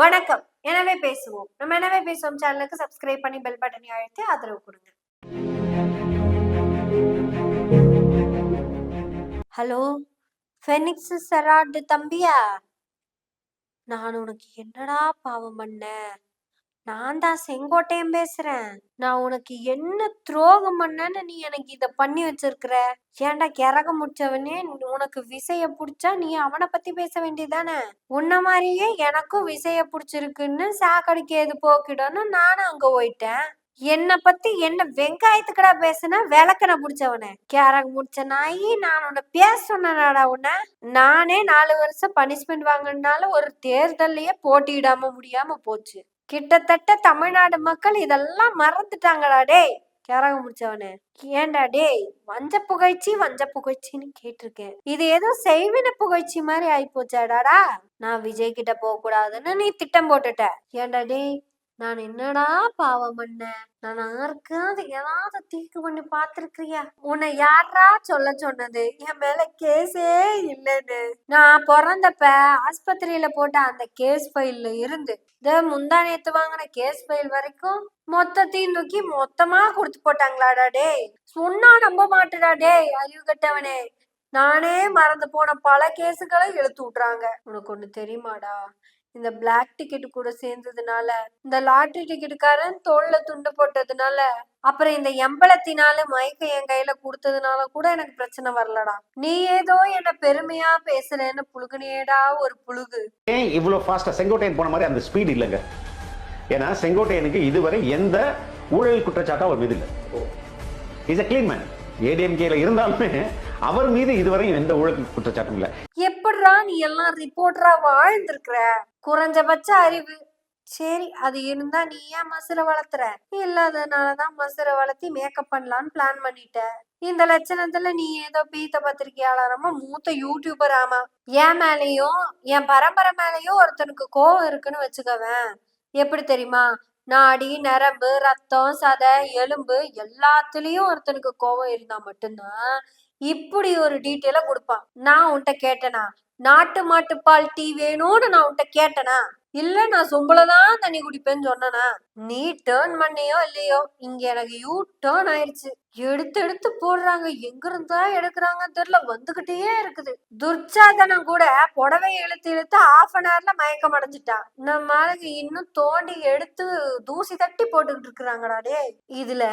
வணக்கம். எனவே பேசுவோம். நம்ம எனவே பேசுவோம் சேனலுக்கு சப்ஸ்கிரைப் பண்ணி பெல் பட்டனை அழுத்தி ஆதரவு கொடுங்க. ஹலோ? ஃபெனிக்ஸ் செராட் தம்பியா? நான் உனக்கு என்னடா பாவம் பண்ணேன் நான் தான் செங்கோட்டையன் பேசுறேன். நான் உனக்கு என்ன துரோகம் பண்ணேன்னு நீ எனக்கு இத பண்ணி வச்சிருக்கிற? ஏன்டா கிறக முடிச்சவனே? உனக்கு விசைய புடிச்சா நீ அவனை பத்தி பேச வேண்டியதானே? உன்ன மாதிரியே எனக்கும் விசைய புடிச்சிருக்குன்னு சாக்கடிக்கு எது போக்கிடன்னு நானும் அங்க போயிட்டேன். என்னை பத்தி என்ன வெங்காயத்துக்கடா பேசுனா? விளக்கனை பிடிச்சவனே. கேரக முடிச்ச நாயி நான் உன்னை பேச சொன்னேனாடா உன்னை. நானே நாலு வருஷம் பனிஷ்மெண்ட் வாங்கினால ஒரு தேர்தல்லையே போட்டியிடாம முடியாம போச்சு. கிட்டத்தட்ட தமிழ்நாடு மக்கள் இதெல்லாம் மறந்துட்டாங்கடா டேய். கேரகம் முடிச்சவனே. ஏன்டா டேய்? வஞ்ச புகைச்சி வஞ்ச புகைச்சின்னு கேட்டிருக்கேன். இது ஏதோ செய்வின புகைச்சி மாதிரி ஆயிப்போச்சாடாடா நான் விஜய் கிட்ட போக கூடாதுன்னு நீ திட்டம் போட்டுட்ட. ஏன்டா டேய்? நான் என்னடா பாவம் பண்ணேன் நான் யாருக்காவது ஏதாவது தீக்கு பண்ணி பார்த்திருக்கிறியா? உன்னை யாரா சொல்ல சொன்னது? என் மேல கேஸே இல்லைன்னு. நான் பிறந்தப்ப ஆஸ்பத்திரியில போட்ட அந்த கேஸ் ஃபைல்ல இருந்து இந்த முந்தா நேத்து வாங்கின கேஸ் ஃபைல் வரைக்கும் மொத்தத்தையும் தூக்கி மொத்தமா கொடுத்து போட்டாங்களாடா டேய். சொன்னா நம்ப மாட்டுடா டேய் அறிவு கட்டவனே. நானே மறந்து போன பல கேஸுகளை இழுத்து விட்டுறாங்க உனக்கு ஒண்ணு தெரியுமாடா? இந்த பிளாக் டிக்கெட் கூட சேர்ந்ததுனால இந்த லாட்டரி டிக்கெட்டுக்காரன் தோல்ல துண்டு போட்டதுனால அப்புறம் இந்த எம்பளத்தினால மயக்க என் கையில கொடுத்ததுனால கூட எனக்கு பிரச்சனை வரலடா. நீ ஏதோ என்ன பெருமையா பேசுறேன்னு புழுகுனியேடா ஒரு புழுகு. ஏன் இவ்வளோ ஃபாஸ்ட்டாக செங்கோட்டையன் போன மாதிரி அந்த ஸ்பீட் இல்லைங்க? ஏன்னா செங்கோட்டையனுக்கு இதுவரை எந்த ஊழல் குற்றச்சாட்டும் அவர் மீது இல்லை இஸ் அ கிளீன் மேன் ஏடிஎம்கேல இருந்தாலுமே அவர் மீது இதுவரையும் எந்த ஊழல் குற்றச்சாட்டும் இல்லை. எப்படிடா நீ எல்லாம் ரிப்போர்ட்டரா வாழ்ந்திருக்கிற? குறைஞ்சபட்ச அறிவு. சரி அது இருந்தா நீ ஏன் மசுரை வளர்த்துற? இல்லாதனாலதான் மசுரை வளர்த்தி மேக்கப் பண்ணலான்னு பிளான் பண்ணிட்ட. இந்த லட்சணத்துல நீ ஏதோ பீத்த பத்திரிகையாளரமா மூத்த யூடியூபர் ஆமா. என் மேலயும் என் பரம்பரை மேலயும் ஒருத்தனுக்கு கோவம் இருக்குன்னு வச்சுக்கவேன். எப்படி தெரியுமா? நாடி நரம்பு ரத்தம் சதை எலும்பு எல்லாத்துலயும் ஒருத்தனுக்கு கோவம் இருந்தா மட்டும்தான் இப்படி ஒரு டீட்டெயில கொடுப்பான். நான் உன்கிட்ட கேட்டேனா நாட்டு மாட்டுப்பால் டீ வேணும்னு நான் உன்கிட்ட கேட்டனா? இல்ல நான் சொம்பளதான் தண்ணி குடிப்பேன்னு சொன்னனா? நீ டேர்ன் பண்ணியோ இல்லையோ இங்க எனக்கு யூ டேர்ன் ஆயிருச்சு. எடுத்து எடுத்து போடுறாங்க. எங்க இருந்தா எடுக்கிறாங்கன்னு தெரியல வந்துகிட்டே இருக்குது. துர்ச்சாதனம் கூட புடவைய இழுத்து இழுத்து ஆஃப் அன் ஹவர்ல மயக்கம் அடைஞ்சிட்டான் நம்ம ஆளுங்க இன்னும் தோண்டி எடுத்து தூசி தட்டி போட்டுக்கிட்டு இருக்கிறாங்கடா டேய். இதுல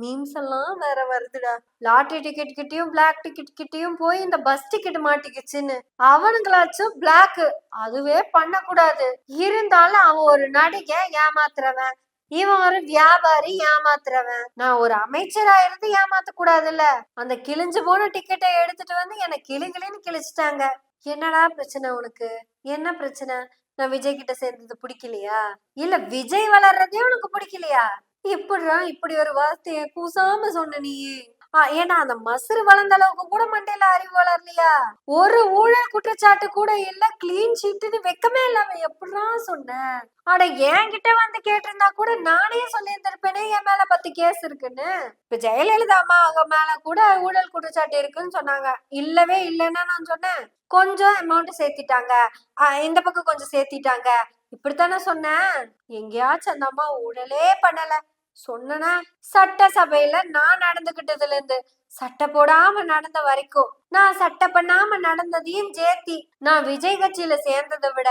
மீம்ஸ் எல்லாம் வேற வருதுடா. லாட்டரி டிக்கெட் கிட்டயும் பிளாக் டிக்கெட் கிட்டயும் போய் இந்த பஸ் டிக்கெட் மாட்டிக்கிச்சுன்னு அவனுங்களாச்சும் பிளாக் அதுவே பண்ணக்கூடாது. இருந்தாலும் அவன் ஒரு நடிகை ஏமாத்துறவன். இவன் ஒரு வியாபாரி ஏமாத்துறவன். நான் ஒரு அமைச்சரா இருந்து ஏமாத்த கூடாதுல்ல அந்த கிழிஞ்சு போன டிக்கெட்டை எடுத்துட்டு வந்து என்னை கிளி கிளின்னு கிழிச்சிட்டாங்க. என்னடா பிரச்சனை உனக்கு? என்ன பிரச்சனை? நான் விஜய் கிட்ட சேர்ந்தது பிடிக்கலையா? இல்ல விஜய் வளர்றதே உனக்கு பிடிக்கலையா? எப்படிடா இப்படி ஒரு வார்த்தைய கூசாம சொன்ன நீயே ஏன்னா அந்த மசுறு வளர்ந்த அளவுக்கு கூட மண்டையில அறிவு வளரலையா? ஒரு ஊழல் குற்றச்சாட்டு கூட இல்ல கிளீன் ஷீட்னு வெக்கமே இல்லாம எப்படிலாம் சொன்ன? அட என்கிட்ட வந்து கேட்டிருந்தா கூட நானே சொல்லியிருந்திருப்பேனே என் மேல பத்து கேஸ் இருக்குன்னு. இப்ப ஜெயலலிதா அம்மா அவங்க மேல கூட ஊழல் குற்றச்சாட்டு இருக்குன்னு சொன்னாங்க. இல்லவே இல்லைன்னா நான் சொன்னேன். கொஞ்சம் அமௌண்ட் சேர்த்திட்டாங்க. இந்த பக்கம் கொஞ்சம் சேர்த்திட்டாங்க. இப்படித்தானே சொன்னேன்? எங்கேயாச்சும் அந்த அம்மா ஊழலே பண்ணல. சொன்னனா? சட்டசபையில நான் நடந்துகிட்டதுல இருந்து சட்டை போடாம நடந்த வரைக்கும் நான் சட்டை பண்ணாம நடந்ததையும் சேர்த்தி நான் விஜய் கட்சியில சேர்ந்ததை விட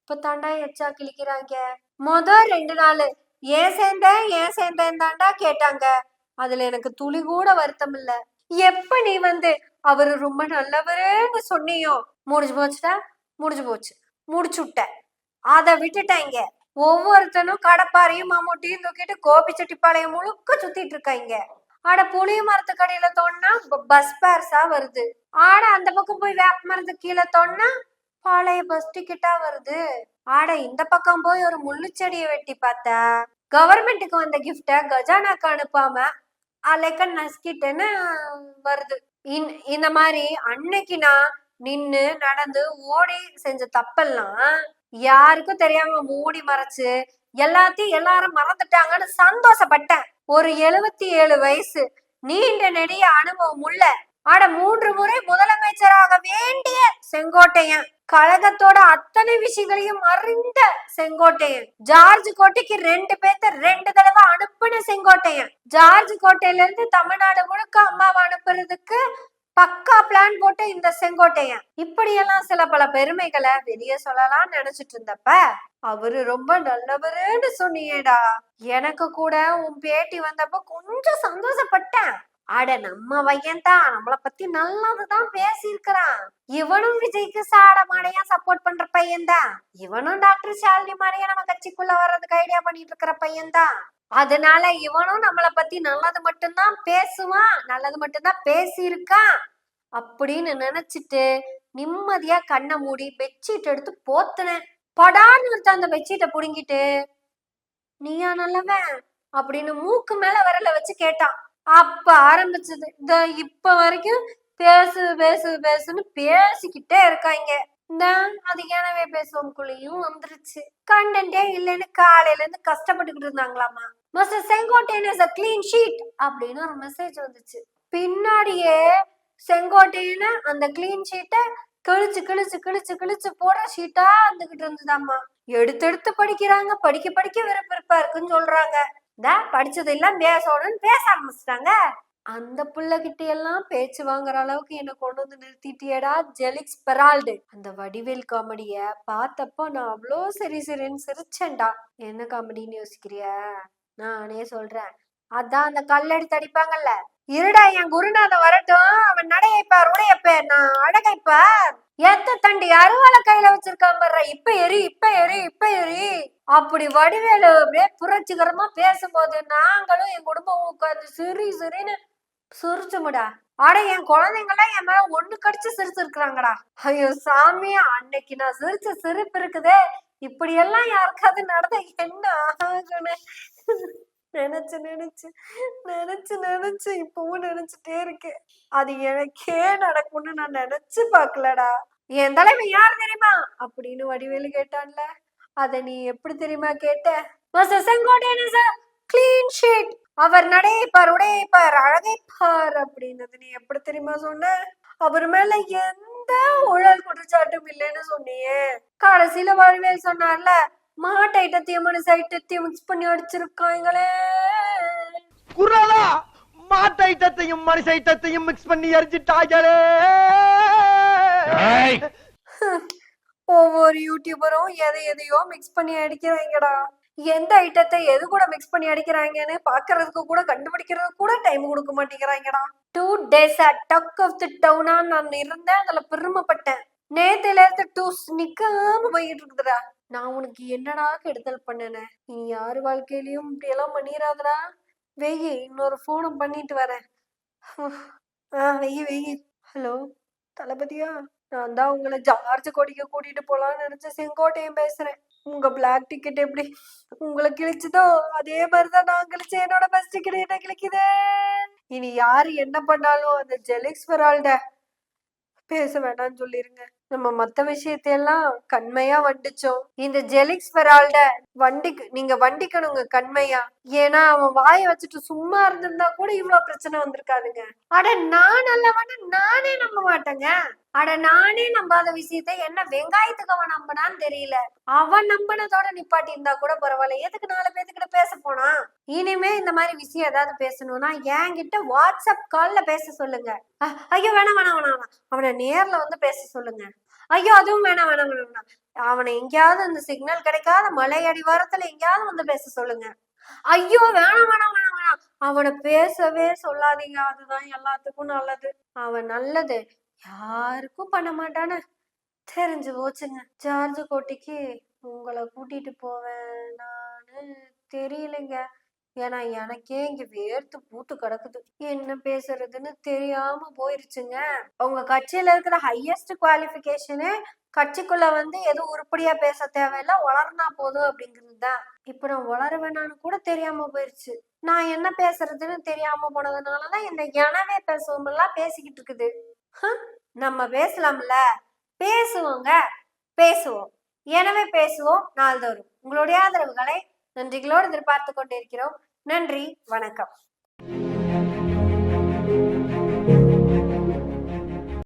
இப்ப தாண்டா எச்சா கிழிக்கிறாங்க? மொத ரெண்டு நாள் ஏன் சேர்ந்தேன் ஏன் சேர்ந்தேன் தாண்டா கேட்டாங்க. அதுல எனக்கு துளி கூட வருத்தம் இல்ல. எப்ப நீ வந்து அவரு ரொம்ப நல்லவருன்னு சொன்னியோ? முடிஞ்சு போச்சுடா முடிஞ்சு போச்சு. முடிச்சுட்ட அதை விட்டுட்டாங்க ஒவ்வொருத்தனும் கடப்பாரையும் மம்முட்டியும் தூக்கிட்டு கோபிச்செட்டிப்பாளையம் முழுக்க சுத்திட்டு இருக்காங்க. ஆட புளிய மரத்து கடையில தோணுனா பஸ் பேர்ஸா வருது. ஆட அந்த பக்கம் போய் வேப்ப மரத்து கீழே தோணுனா பழைய பஸ் டிக்கெட்டா வருது. ஆட இந்த பக்கம் போய் ஒரு முள்ளுச்செடியை வெட்டி பார்த்தா கவர்மெண்ட்டுக்கு வந்த கிஃப்ட கஜானாக்கு அனுப்பாம அலைக்க நசுக்கிட்டேன்னு வருது. இன்- இந்த மாதிரி அன்னைக்கு நான் நின்னு நடந்து ஓடி செஞ்ச தப்பெல்லாம் யாருக்கும் தெரியாம மூடி மறைச்சு எல்லாத்தையும் எல்லாரும் மறந்துட்டாங்கன்னு சந்தோஷப்பட்டேன். ஒரு எழுபத்தி ஏழு வயசு நீண்ட நெடிய அனுபவம் உள்ள ஆட மூன்று முறை முதலமைச்சராக வேண்டிய செங்கோட்டையன் கழகத்தோட அத்தனை விஷயங்களையும் அறிந்த செங்கோட்டையன் ஜார்ஜ் கோட்டைக்கு ரெண்டு பேர்த்த ரெண்டு தடவை அனுப்பின செங்கோட்டையன். ஜார்ஜ் கோட்டையில இருந்து தமிழ்நாடு முழுக்க அம்மாவை அனுப்புறதுக்கு பக்கா பிளான் போட்ட இந்த செங்கோட்டையன் இப்படியெல்லாம் சில பல பெருமைகளை வெளியே சொல்லலாம்னு நினைச்சிட்டு இருந்தப்ப அவரு ரொம்ப நல்லவருன்னு சொன்னியேடா. எனக்கு கூட உன் பேட்டி வந்தப்ப கொஞ்சம் சந்தோஷப்பட்டேன். அட நம்ம பையன் தான். நம்மள பத்தி நல்லதுதான் பேசியிருக்கிறான். இவனும் விஜய்க்கு சாட மாடையா சப்போர்ட் பண்ற பையன் தான். இவனும் டாக்டர் ஷாலினி மாடையா நம்ம கட்சிக்குள்ள வர்றதுக்கு ஐடியா பண்ணிட்டு இருக்கிற பையன் தான். அதனால இவனும் நம்மளை பத்தி நல்லது மட்டும்தான் பேசுவான் நல்லது மட்டும்தான் பேசியிருக்கான் அப்படின்னு நினைச்சிட்டு நிம்மதியா கண்ணை மூடி பெட்ஷீட் எடுத்து போத்துனேன். படான்னு ஒருத்த அந்த பெட்ஷீட்டை புடுங்கிட்டு நீயா நல்லவன்? அப்படின்னு மூக்கு மேல விரல வச்சு கேட்டான். அப்ப ஆரம்பிச்சது இந்த இப்ப வரைக்கும் பேசு பேசு பேசுன்னு பேசிக்கிட்டே இருக்காங்க அதிகானவே பேசுவோம் குழியும் வந்துருச்சு. கண்டென்ட்டே இல்லைன்னு காலையில இருந்து கஷ்டப்பட்டுக்கிட்டு இருந்தாங்களாமா? Mister Sengottaiyan is a clean sheet அப்படின்னு ஒரு மெசேஜ் வந்துச்சு. பின்னாடியே செங்கோட்டையன அந்த கிளீன் ஷீட்டை கிழிச்சு கிழிச்சு கிழிச்சு கிழிச்சு போடுற ஷீட்டா இருந்துகிட்டு இருந்ததாம்மா. எடுத்து எடுத்து படிக்கிறாங்க படிக்க படிக்க விருப்ப இருக்குன்னு சொல்றாங்க. இந்த படிச்சது எல்லாம் பேசணும்னு பேச ஆரம்பிச்சிட்டாங்க. அந்த புள்ளகிட்ட எல்லாம் பேச்சு வாங்குற அளவுக்கு என்ன கொண்டு வந்து நிறுத்திட்டியடா ஜெலிக்ஸ் பெரால்டு அந்த வடிவேல் காமெடிய பார்த்தப்போ நான் அவ்வளோ சரி சரின்னு சிரிச்சேன்டா. என்ன காமெடின்னு யோசிக்கிறியா? நானே சொல்றேன். அதான் அந்த கல்லெடுத்து அடிப்பாங்கல்ல. இருடா என் குருநாதன் வரட்டும். அவன் நடையைப்பார் உடையப்பார். நான் அழகைப்பார் எத்த தண்டி அருவாளை கையில வச்சிருக்கான் பாரு இப்ப எரி இப்ப எரி இப்ப எரி. அப்படி வடிவேலு அப்படியே புரட்சிகரமா பேசும்போது நாங்களும் என் குடும்பம் உட்காந்து சிரி சிரின்னு சிரிச்சுமுடா. அட என் குழந்தைங்களாம் என் மேல ஒண்ணு கடிச்சு சிரிச்சிருக்கிறாங்கடா. ஐயோ சாமி அன்னைக்கு நான் சிரிச்ச சிரிப்பு இருக்குதே இப்படி எல்லாம் யாருக்காவது நடந்த என்ன ஆகுன்னு நினைச்சு நினைச்சு நினைச்சு நினைச்சு இப்பவும் நினைச்சிட்டே இருக்கேன். அது எனக்கே நடக்கும்னு நான் நினைச்சு பாக்கலடா என் தலைமை யார் தெரியுமா? அப்படின்னு வடிவேலு கேட்டான்ல. அத நீ எப்படி தெரியுமா கேட்ட? Mister Sengottaiyan sir clean sheet அவர் நடையைப்பார் உடையைப்பார் அழகைப்பார் அப்படின்னது நீ எப்படி தெரியுமா சொன்ன? அவர் மேல எந்த ஊழல் குற்றச்சாட்டும் இல்லைன்னு சொன்னியே. கடைசியில வடிவேல் சொன்னார்ல மாட்டு ஐட்டத்தையும் மனசு ஐட்டத்தையும் மிக்ஸ் பண்ணி அடிச்சிருக்காங்களே. குரலா? மாட்டு ஐட்டத்தையும் மனுஷ ஐட்டத்தையும் மிக்ஸ் பண்ணி எரிஞ்சிட்டாங்களே. ஏய்! ஒவ்வொரு யூடியூபரும் எதை எதையோ மிக்ஸ் பண்ணி அடிக்கிறாங்கடா. எந்த ஐட்டத்தை எது கூட மிக்ஸ் பண்ணி அடிக்கிறாங்கன்னு பாக்குறதுக்கு கூட கண்டுபிடிக்கிறதுக்கு கூட டைம் கொடுக்க மாட்டேங்கிறாங்கடா. Two days talk of the டவுனா நான் இருந்தேன் அதுல பெருமைப்பட்டேன். நேத்துல இருந்து டூஸ் நிக்காம போயிட்டு இருக்குதுடா. நான் உனக்கு என்னடா கெடுதல் பண்ணனே? நீ யார் வாழ்க்கையிலயும் இப்படி எல்லாம் பண்ணிடாதடா வெயி இன்னொரு போனை பண்ணிட்டு வரேன். ஆ வெயி வெயி. ஹலோ தளபதியா? நான் தான் உங்களை ஜார்ஜ் கொடிக்க கூட்டிட்டு போலாம்னு நினைச்ச செங்கோட்டையன் பேசுறேன். உங்க பிளாக் டிக்கெட் எப்படி உங்களை கிழிச்சதோ அதே மாதிரிதான் நான் கிழிச்சேன். என்னோட பஸ் டிக்கெட் என்ன கிழிக்குது? இனி யாரு என்ன பண்ணாலும் அந்த ஜெலிக்ஸ் வரால்ட பேச வேணாம்னு சொல்லிருங்க. நம்ம மத்த விஷயத்தையெல்லாம் கண்மையா வண்டிச்சோம். இந்த ஜெலிக்ஸ் பெரால்ட வண்டிக்கு நீங்க வண்டிக்கணுங்க கண்மையா. ஏன்னா அவன் வாயை வச்சுட்டு சும்மா இருந்திருந்தா கூட இவ்வளவு பிரச்சனை வந்திருக்காதுங்க. அட நான் நல்லவன்னு நானே நம்ப மாட்டேங்க. அட நானே நம்பாத விஷயத்த என்ன வெங்காயத்துக்கு அவன் நம்பினான்னு தெரியல. அவன் நம்பினதோட நிப்பாட்டி இருந்தா கூட பரவாயில்ல. எதுக்கு நாலு பேத்துக்கிட்ட பேச போனா? இனிமே இந்த மாதிரி விஷயம் ஏதாவது பேசணும்னா என்கிட்ட வாட்ஸ்அப் கால்ல பேச சொல்லுங்க. அஹ், ஐயோ வேணாம் வேணாம் வேணாம் வேணாம். அவனை நேர்ல வந்து பேச சொல்லுங்க. ஐயோ அதுவும் வேணாம் வேணாம் வேணாம் வேணாம். அவனை எங்கேயாவது அந்த சிக்னல் கிடைக்காத மலை அடிவாரத்துல எங்கேயாவது வந்து பேச சொல்லுங்க. ஐயோ வேணாம் வேணாம் வேணாம் வேணாம். அவனை பேசவே சொல்லாதீங்க. அதுதான் எல்லாத்துக்கும் நல்லது. அவன் நல்லது. யாருக்கும் பண்ண மாட்டானே தெரிஞ்சு போச்சுங்க. ஜார்ஜ் கோட்டைக்கு உங்களை கூட்டிட்டு போவேன் நானு தெரியலைங்க. ஏன்னா எனக்கே இங்க வேர்த்து பூத்து கிடக்குது. என்ன பேசுறதுன்னு தெரியாம போயிருச்சுங்க. உங்க கட்சியில இருக்கிற ஹையஸ்ட் குவாலிபிகேஷனே கட்சிக்குள்ள வந்து எதுவும் உருப்படியா பேச தேவையில்ல வளர்னா போதும் அப்படிங்கிறது தான். இப்ப நான் வளர வேணான்னு கூட தெரியாம போயிருச்சு. நான் என்ன பேசுறதுன்னு தெரியாம போனதுனாலதான் இந்த எனவே பேசுவோமெல்லாம் பேசிக்கிட்டு இருக்குது. நம்ம பேசலாம்ல. பேசுவோங்க. பேசுவோம். எனவே பேசுவோம் நாள்தோறும். உங்களுடைய ஆதரவுகளை நன்றிகளோடு எதிர்பார்த்து கொண்டிருக்கிறோம். நன்றி வணக்கம்.